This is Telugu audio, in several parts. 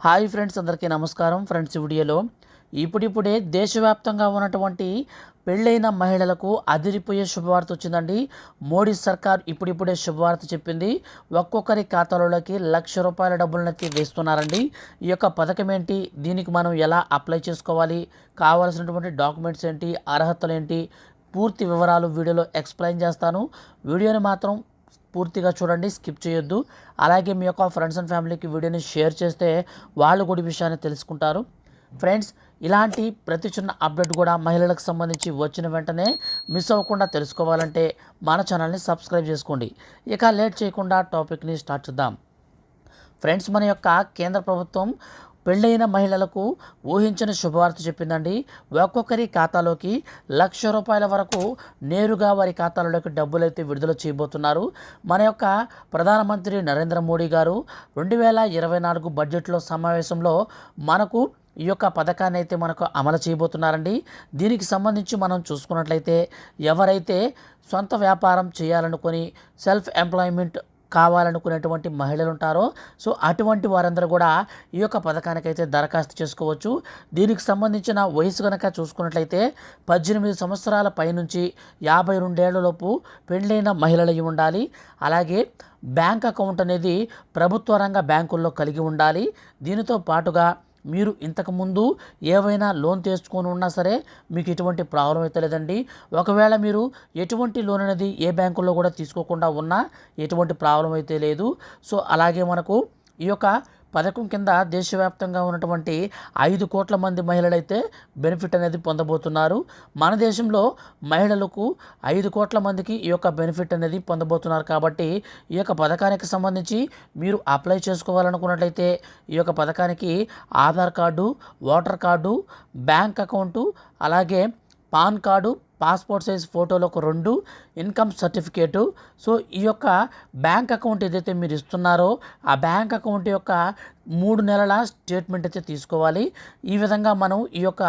హాయ్ ఫ్రెండ్స్ అందరికీ నమస్కారం. ఫ్రెండ్స్ వీడియోలో ఇప్పుడిప్పుడే దేశవ్యాప్తంగా ఉన్నటువంటి పెళ్ళైన మహిళలకు అదిరిపోయే శుభవార్త వచ్చిందండి. మోడీ సర్కార్ ఇప్పుడిప్పుడే శుభవార్త చెప్పింది. ఒక్కొక్కరి ఖాతాలోకి లక్ష రూపాయల డబ్బులనైతే వేస్తున్నారండి. ఈ యొక్క పథకం ఏంటి? దీనికి మనం ఎలా అప్లై చేసుకోవాలి? కావాల్సినటువంటి డాక్యుమెంట్స్ ఏంటి? అర్హతలు ఏంటి? పూర్తి వివరాలు వీడియోలో ఎక్స్ప్లెయిన్ చేస్తాను. వీడియోని మాత్రం పూర్తిగా చూడండి స్కిప్ చేయొద్దు. అలాగే మీ యొక్క ఫ్రెండ్స్ అండ్ ఫ్యామిలీకి వీడియోని షేర్ చేస్తే వాళ్ళు కూడా విషయాన్ని తెలుసుకుంటారు. ఫ్రెండ్స్ ఇలాంటి ప్రతి చిన్న అప్డేట్ కూడా మహిళలకు సంబంధించి వచ్చిన వెంటనే మిస్ అవ్వకుండా తెలుసుకోవాలంటే మన ఛానల్ని సబ్స్క్రైబ్ చేసుకోండి. ఇక లేట్ చేయకుండా టాపిక్ని స్టార్ట్ చేద్దాం. ఫ్రెండ్స్ మన యొక్క కేంద్ర ప్రభుత్వం పెళ్ళైన మహిళలకు ఊహించిన శుభవార్త చెప్పిందండి. ఒక్కొక్కరి ఖాతాలోకి లక్ష రూపాయల వరకు నేరుగా వారి ఖాతాలోకి డబ్బులు అయితే విడుదల చేయబోతున్నారు. మన యొక్క ప్రధానమంత్రి నరేంద్ర మోడీ గారు రెండు వేల ఇరవై నాలుగు బడ్జెట్లో సమావేశంలో మనకు ఈ యొక్క పథకాన్ని అయితే మనకు అమలు చేయబోతున్నారండి. దీనికి సంబంధించి మనం చూసుకున్నట్లయితే ఎవరైతే సొంత వ్యాపారం చేయాలనుకొని సెల్ఫ్ ఎంప్లాయ్మెంట్ కావాలనుకునేటువంటి మహిళలు ఉంటారో సో అటువంటి వారందరూ కూడా ఈ యొక్క పథకానికైతే దరఖాస్తు చేసుకోవచ్చు. దీనికి సంబంధించిన వయసు కనుక చూసుకున్నట్లయితే పద్దెనిమిది సంవత్సరాల పైనుంచి యాభై రెండేళ్ళలోపు పెండ్లైన మహిళలై ఉండాలి. అలాగే బ్యాంక్ అకౌంట్ అనేది ప్రభుత్వ రంగ బ్యాంకుల్లో కలిగి ఉండాలి. దీనితో పాటుగా మీరు ఇంతకుముందు ఏవైనా లోన్ తీసుకొని ఉన్నా సరే మీకు ఎటువంటి ప్రాబ్లం అయితే లేదండి. ఒకవేళ మీరు ఎటువంటి లోన్ అనేది ఏ బ్యాంకుల్లో కూడా తీసుకోకుండా ఉన్నా ఎటువంటి ప్రాబ్లం అయితే లేదు. సో అలాగే మనకు ఈ యొక్క పథకం కింద దేశవ్యాప్తంగా ఉన్నటువంటి ఐదు కోట్ల మంది మహిళలైతే బెనిఫిట్ అనేది పొందబోతున్నారు. మన దేశంలో మహిళలకు ఐదు కోట్ల మందికి ఈ యొక్క బెనిఫిట్ అనేది పొందబోతున్నారు కాబట్టి ఈ యొక్క పథకానికి సంబంధించి మీరు అప్లై చేసుకోవాలనుకున్నట్లయితే ఈ యొక్క పథకానికి Aadhaar card voter card bank account అలాగే పాన్ కార్డు పాస్పోర్ట్ సైజ్ ఫోటోలు ఒక రెండు ఇన్కమ్ సర్టిఫికేటు. సో ఈ యొక్క బ్యాంక్ అకౌంట్ ఏదైతే మీరు ఇస్తున్నారో ఆ బ్యాంక్ అకౌంట్ యొక్క మూడు నెలల స్టేట్మెంట్ అయితే తీసుకోవాలి. ఈ విధంగా మనం ఈ యొక్క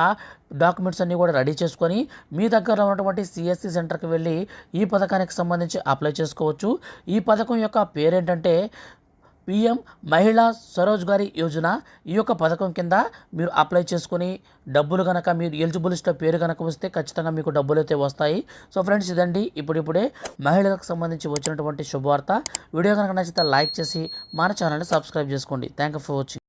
డాక్యుమెంట్స్ అన్నీ కూడా రెడీ చేసుకొని మీ దగ్గర ఉన్నటువంటి సిఎస్సి సెంటర్కి వెళ్ళి ఈ పథకానికి సంబంధించి అప్లై చేసుకోవచ్చు. ఈ పథకం యొక్క పేరేంటంటే పిఎం మహిళా స్వరోజ్గారి యోజన ఈ యొక్క పథకం కింద మీరు అప్లై చేసుకొని డబ్బులు కనుక మీరు ఎలిజిబుల్ లిస్ట్లో పేరు కనుక వస్తే ఖచ్చితంగా మీకు డబ్బులు అయితే వస్తాయి. సో ఫ్రెండ్స్ ఇదండి. ఇప్పుడిప్పుడే మహిళలకు సంబంధించి వచ్చినటువంటి శుభవార్త. వీడియో కనుక నచ్చితే లైక్ చేసి మన ఛానల్ని సబ్స్క్రైబ్ చేసుకోండి. Thank you for watching.